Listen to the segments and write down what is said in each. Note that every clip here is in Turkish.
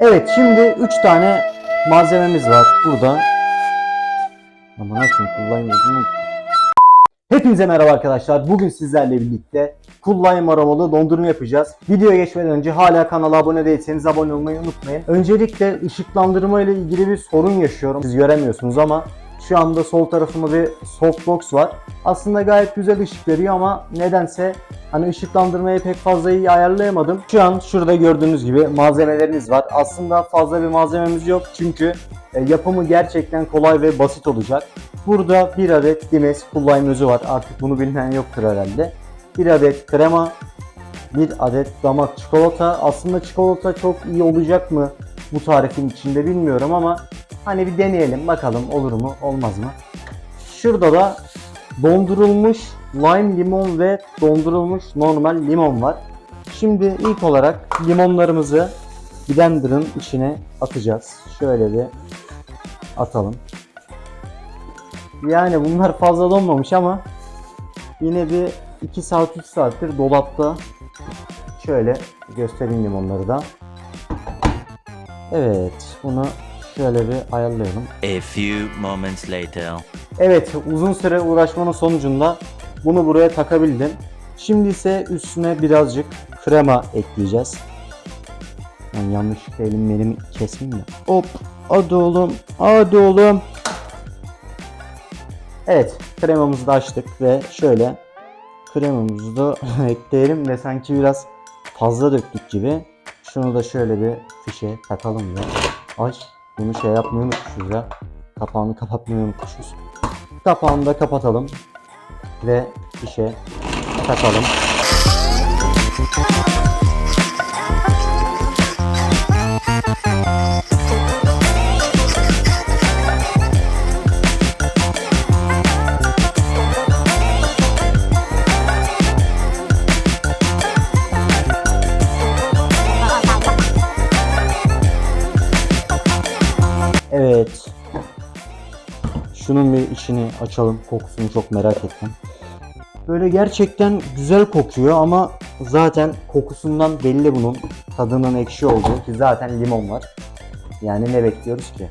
Evet şimdi 3 tane malzememiz var burada. Ama nasıl kullanmayı Hepinize merhaba arkadaşlar. Bugün sizlerle birlikte kullayım aromalı dondurma yapacağız. Videoya geçmeden önce hala kanala abone değilseniz abone olmayı unutmayın. Öncelikle ışıklandırma ile ilgili bir sorun yaşıyorum. Siz göremiyorsunuz ama şu anda sol tarafımda bir softbox var. Aslında gayet güzel ışık veriyor ama nedense hani ışıklandırmayı pek fazla iyi ayarlayamadım. Şu an şurada gördüğünüz gibi malzemeleriniz var. Aslında fazla bir malzememiz yok çünkü e, yapımı gerçekten kolay ve basit olacak. Burada bir adet Dimes kullayım özü var. Artık bunu bilmeyen yoktur herhalde. Bir adet krema, bir adet damak çikolata. Aslında çikolata çok iyi olacak mı bu tarifin içinde bilmiyorum ama hani bir deneyelim bakalım olur mu olmaz mı. Şurada da dondurulmuş lime limon ve dondurulmuş normal limon var. Şimdi ilk olarak limonlarımızı blenderın içine atacağız. Şöyle bir atalım. Yani bunlar fazla donmamış ama yine bir 2 saat 3 saattir dolapta. Şöyle göstereyim limonları da. Evet bunu şöyle bir ayarlayalım. A few moments later. Evet uzun süre uğraşmanın sonucunda bunu buraya takabildim. Şimdi ise üstüne birazcık krema ekleyeceğiz. Ben yanlışlıkla elim elimi kesmeyeyim de. Hop hadi oğlum hadi oğlum. Evet kremamızı da açtık ve şöyle kremamızı da ekleyelim ve sanki biraz fazla döktük gibi. Şunu da şöyle bir fişe takalım ve ay bunu şey yapmayı unutmuşuz ya. Kapağını kapatmayı unutmuşuz. Kapağını da kapatalım ve fişe takalım. Evet. Şunun bir içini açalım. Kokusunu çok merak ettim. Böyle gerçekten güzel kokuyor ama zaten kokusundan belli bunun tadının ekşi olduğu ki zaten limon var. Yani ne bekliyoruz ki?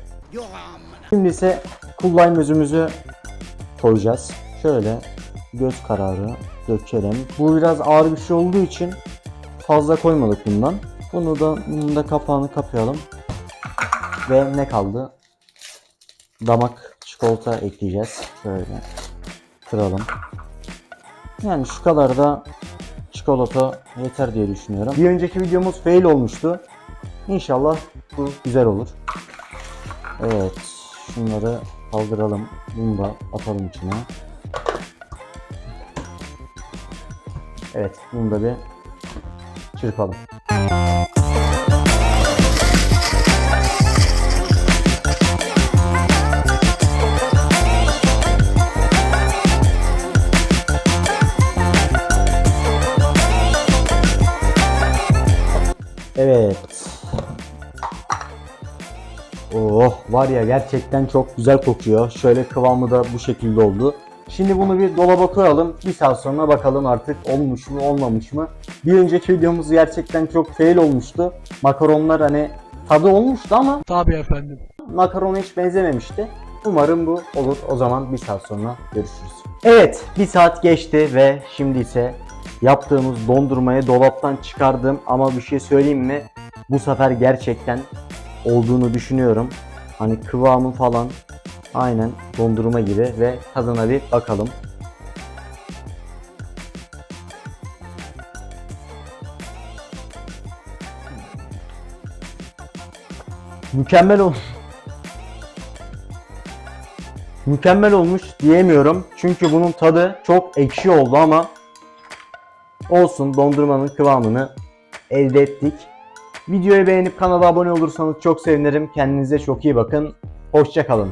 Şimdi ise kullayım özümüzü koyacağız. Şöyle göz kararı dökelim. Bu biraz ağır bir şey olduğu için fazla koymadık bundan. Bunu da bunun da kapağını kapayalım. Ve ne kaldı? Damak çikolata ekleyeceğiz. Şöyle kıralım. Yani şu kadar da çikolata yeter diye düşünüyorum. Bir önceki videomuz fail olmuştu. İnşallah bu güzel olur. Evet. Şunları kaldıralım. Bunu da atalım içine. Evet. Bunu da bir çırpalım. Evet. Oh var ya gerçekten çok güzel kokuyor. Şöyle kıvamı da bu şekilde oldu. Şimdi bunu bir dolaba koyalım. Bir saat sonra bakalım artık olmuş mu olmamış mı. Bir önceki videomuz gerçekten çok fail olmuştu. Makaronlar hani tadı olmuştu ama Tabii efendim. makarona hiç benzememişti. Umarım bu olur. O zaman bir saat sonra görüşürüz. Evet bir saat geçti ve şimdi ise yaptığımız dondurmayı dolaptan çıkardım ama bir şey söyleyeyim mi? Bu sefer gerçekten olduğunu düşünüyorum. Hani kıvamı falan aynen dondurma gibi ve tadına bir bakalım. Mükemmel olmuş. Mükemmel olmuş diyemiyorum. Çünkü bunun tadı çok ekşi oldu ama olsun dondurmanın kıvamını elde ettik. Videoyu beğenip kanala abone olursanız çok sevinirim. Kendinize çok iyi bakın. Hoşçakalın.